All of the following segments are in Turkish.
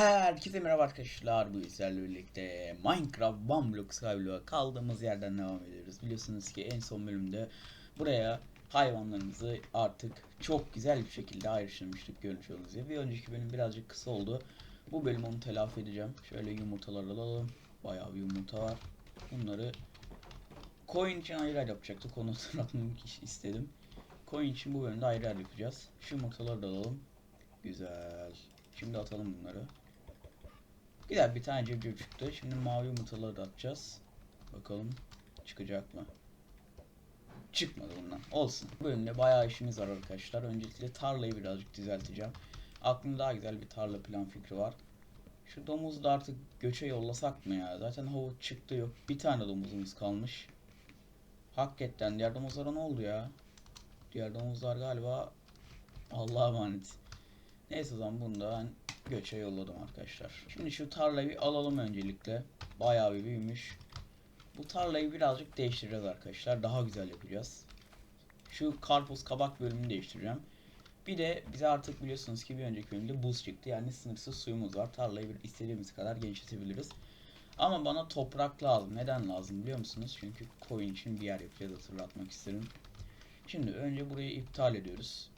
Herkese merhaba arkadaşlar. Bu sizlerle birlikte Minecraft One Block Skyblock'a kaldığımız yerden devam ediyoruz. Biliyorsunuz ki en son bölümde buraya hayvanlarımızı artık çok güzel bir şekilde ayrıştırmıştık görmüş olduğunuz. Bir önceki bölüm birazcık kısa oldu. Bu bölüm onu telafi edeceğim. Şöyle yumurtaları alalım. Bayağı bir yumurta var. Bunları coin için ayrı ayrı yapacaktık. Onu istedim. Coin için bu bölümde ayrı ayrı yapacağız. Şu yumurtaları da alalım. Güzel. Şimdi atalım bunları. Güzel bir tane civciv çıktı. Şimdi mavi yumurtaları da atacağız. Bakalım çıkacak mı? Çıkmadı bundan. Olsun. Bu bölümde bayağı işimiz var arkadaşlar. Öncelikle tarlayı birazcık düzelteceğim. Aklımda daha güzel bir tarla plan fikri var. Şu domuzu da artık göçe yollasak mı ya? Zaten havuç çıktı yok. Bir tane domuzumuz kalmış. Hakikaten diğer domuzlara ne oldu ya? Diğer domuzlar galiba Allah'a emanet. Neyse o zaman bunu da ben göçe yolladım arkadaşlar. Şimdi şu tarlayı alalım öncelikle. Bayağı bir büyümüş. Bu tarlayı birazcık değiştireceğiz arkadaşlar. Daha güzel yapacağız. Şu karpuz kabak bölümünü değiştireceğim. Bir de bize artık biliyorsunuz ki bir önceki bölümde buz çıktı. Yani sınırsız suyumuz var. Tarlayı bir istediğimiz kadar genişletebiliriz. Ama bana toprak lazım. Neden lazım biliyor musunuz? Çünkü koyun için bir yer yapacağız hatırlatmak isterim. Şimdi önce burayı iptal ediyoruz.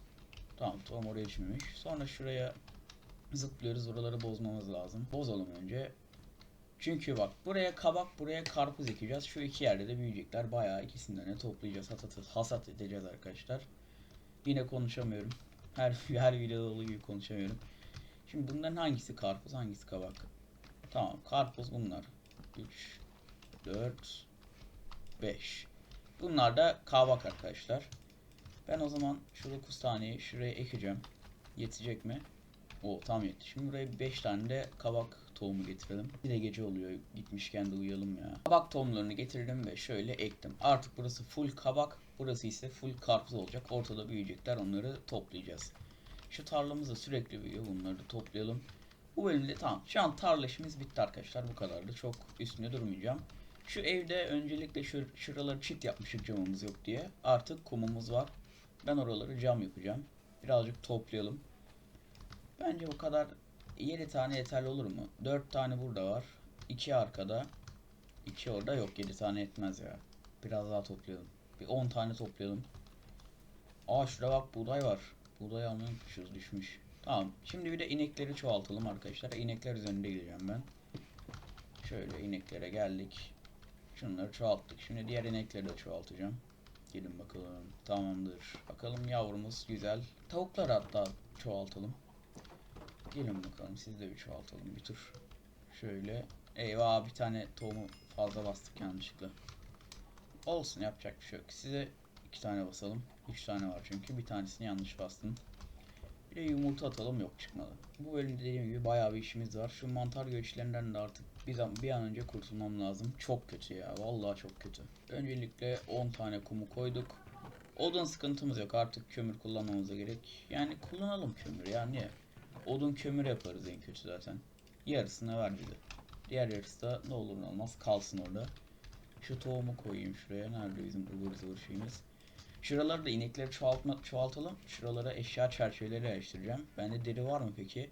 Tamam tohum oraya düşmemiş. Sonra şuraya zıplıyoruz. Buraları bozmamız lazım. Bozalım önce. Çünkü bak buraya kabak buraya karpuz ekeceğiz. Şu iki yerde de büyüyecekler. Bayağı ikisinden de toplayacağız. Hasat, hasat edeceğiz arkadaşlar. Yine konuşamıyorum. Her her videoda olduğu gibi konuşamıyorum. Şimdi bunların hangisi karpuz hangisi kabak? Tamam karpuz bunlar. 3 4 5 Bunlar da kabak arkadaşlar. Ben o zaman şu 9 taneyi şuraya ekeceğim. Yetecek mi? O tam yetti. Şimdi buraya 5 tane de kabak tohumu getirelim. De gece oluyor. Gitmişken de uyuyalım ya. Kabak tohumlarını getirdim ve şöyle ektim. Artık burası full kabak. Burası ise full karpuz olacak. Ortada büyüyecekler. Onları toplayacağız. Şu tarlamız da sürekli büyüyor. Bunları da toplayalım. Bu bölümde tamam. Şu an tarla işimiz bitti arkadaşlar. Bu kadardı. Çok üstüne durmayacağım. Şu evde öncelikle şu, şuraları çit yapmıştık camımız yok diye. Artık kumumuz var. Ben oraları cam yapacağım. Birazcık toplayalım. Bence bu kadar 7 tane yeterli olur mu? 4 tane burada var. 2 arkada. 2 orada yok 7 tane etmez ya. Biraz daha toplayalım. Bir 10 tane toplayalım. Aa şurada bak buğday var. Buğday almayı unutmuşuz düşmüş. Tamam. Şimdi bir de inekleri çoğaltalım arkadaşlar. İnekler üzerinde gideceğim ben. Şöyle ineklere geldik. Şunları çoğalttık. Şimdi diğer inekleri de çoğaltacağım. Gelin bakalım. Tamamdır. Bakalım yavrumuz güzel. Tavukları hatta çoğaltalım. Gelin bakalım siz de bir çoğaltalım bir tur. Şöyle. Eyvah bir tane tohumu fazla bastık yanlışlıkla. Olsun yapacak bir şey yok. Size iki tane basalım. Üç tane var çünkü. Bir tanesini yanlış bastım. Bir de yumurta atalım yok çıkmadı. Bu bölümde dediğim gibi bayağı bir işimiz var. Şu mantar göçlerinden de artık bir, zaman, bir an önce kurtulmam lazım. Çok kötü ya. Vallahi çok kötü. Öncelikle 10 tane kumu koyduk. Odun sıkıntımız yok. Artık kömür kullanmamıza gerek. Yani kullanalım kömür ya niye? Odun kömür yaparız en kötü zaten. Yarısını ver bize. Diğer yarısı da ne olur ne olmaz kalsın orada. Şu tohumu koyayım şuraya. Nerede bizim ıvır zıvır şeyimiz. Şuraları da inekleri çoğaltma, çoğaltalım. Şuralara eşya çerçeveleri yerleştireceğim. Bende deri var mı peki?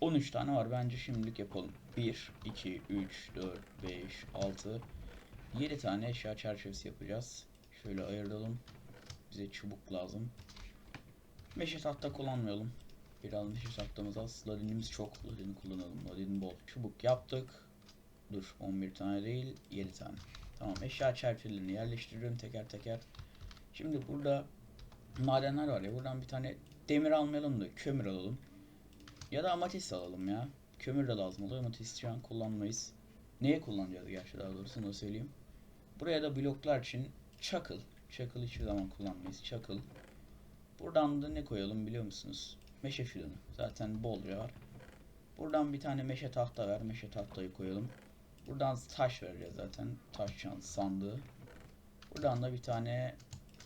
13 tane var. Bence şimdilik yapalım. 1, 2, 3, 4, 5, 6, 7 tane eşya çerçevesi yapacağız. Şöyle ayıralım. Bize çubuk lazım. Meşe tahta kullanmayalım. Biraz meşe tahtamız az. Ladinimiz çok. Ladin kullanalım. Ladin bol. Çubuk yaptık. Dur 11 tane değil 7 tane. Tamam eşya çerçevelerini yerleştiriyorum teker teker. Şimdi burada madenler var ya buradan bir tane demir almayalım da kömür alalım. Ya da amatist alalım ya. Kömür de lazım oluyor. Amatist şu an kullanmayız. Neye kullanacağız gerçi daha doğrusu onu söyleyeyim. Buraya da bloklar için çakıl. Çakıl hiçbir zaman kullanmayız. Çakıl. Buradan da ne koyalım biliyor musunuz? Meşe fidanı. Zaten bolca var. Buradan bir tane meşe tahta ver. Meşe tahtayı koyalım. Buradan taş vereceğiz zaten. Taş çan- sandığı. Buradan da bir tane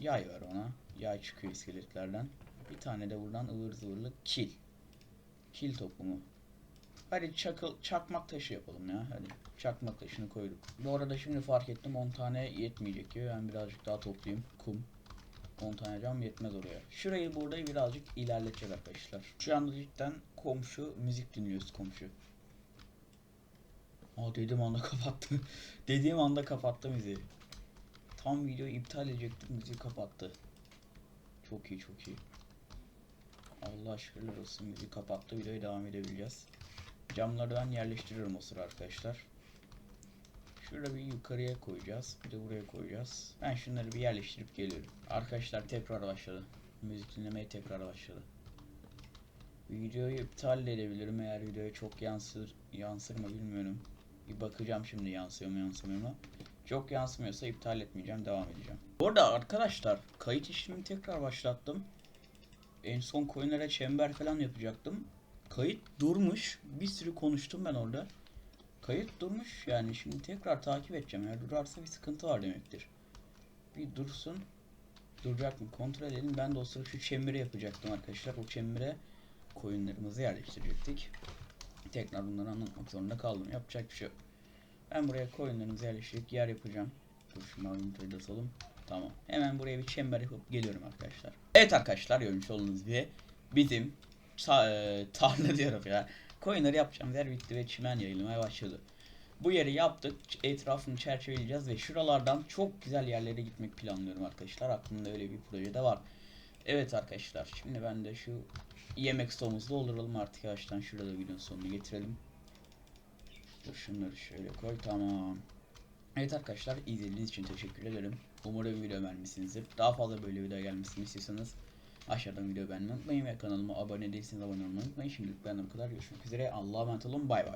yay ver ona. Yay çıkıyor iskeletlerden. Bir tane de buradan ıvır zıvırlı kil. Kil topumu. Hadi çakıl, çakmak taşı yapalım ya. Hadi çakmak taşını koyduk. Bu arada şimdi fark ettim 10 tane yetmeyecek gibi. Ben birazcık daha toplayayım. Kum. 10 tane cam yetmez oraya. Şurayı burada birazcık ilerleteceğiz arkadaşlar. Şu anda cidden komşu müzik dinliyoruz komşu. Aa dediğim anda kapattı. dediğim anda kapattı müziği. Tam videoyu iptal edecektim müziği kapattı. Çok iyi çok iyi. Allah şükürler olsun müziği kapattı videoya devam edebileceğiz. Camları ben yerleştiriyorum o sıra arkadaşlar. Şurada bir yukarıya koyacağız. Bir de buraya koyacağız. Ben şunları bir yerleştirip geliyorum. Arkadaşlar tekrar başladı. Müzik dinlemeye tekrar başladı. Videoyu iptal de edebilirim eğer videoya çok yansır yansır mı bilmiyorum. Bir bakacağım şimdi yansıyor mu yansımıyor mu. Çok yansımıyorsa iptal etmeyeceğim devam edeceğim. Bu arada arkadaşlar kayıt işlemini tekrar başlattım. En son coinlere çember falan yapacaktım. Kayıt durmuş. Bir sürü konuştum ben orada. Kayıt durmuş yani şimdi tekrar takip edeceğim. Eğer durarsa bir sıkıntı var demektir. Bir dursun. Duracak mı? Kontrol edelim. Ben de o sırada şu çemberi yapacaktım arkadaşlar. O çembere koyunlarımızı yerleştirecektik. Tekrar bunları anlatmak zorunda kaldım. Yapacak bir şey yok. Ben buraya koyunlarımızı yerleştirip yer yapacağım. Dur şu mavi yumurtayı da asalım. Tamam. Hemen buraya bir çember yapıp geliyorum arkadaşlar. Evet arkadaşlar görmüş olduğunuz gibi bizim ta- e, tarla diyorum ya. Koyunları yapacağım yer bitti ve çimen yayılmaya başladı. Bu yeri yaptık. Etrafını çerçeveleyeceğiz ve şuralardan çok güzel yerlere gitmek planlıyorum arkadaşlar. Aklımda öyle bir proje de var. Evet arkadaşlar şimdi ben de şu yemek stoğumuzu dolduralım artık yavaştan şurada videonun sonunu getirelim. Dur şunları şöyle koy tamam. Evet arkadaşlar izlediğiniz için teşekkür ederim. Umarım video beğenmişsinizdir. Daha fazla böyle video gelmesini istiyorsanız aşağıdan video beğenmeyi unutmayın ve kanalıma abone değilseniz abone olmayı unutmayın. Şimdilik benden bu kadar. Görüşmek üzere. Allah'a emanet olun. Bay bay.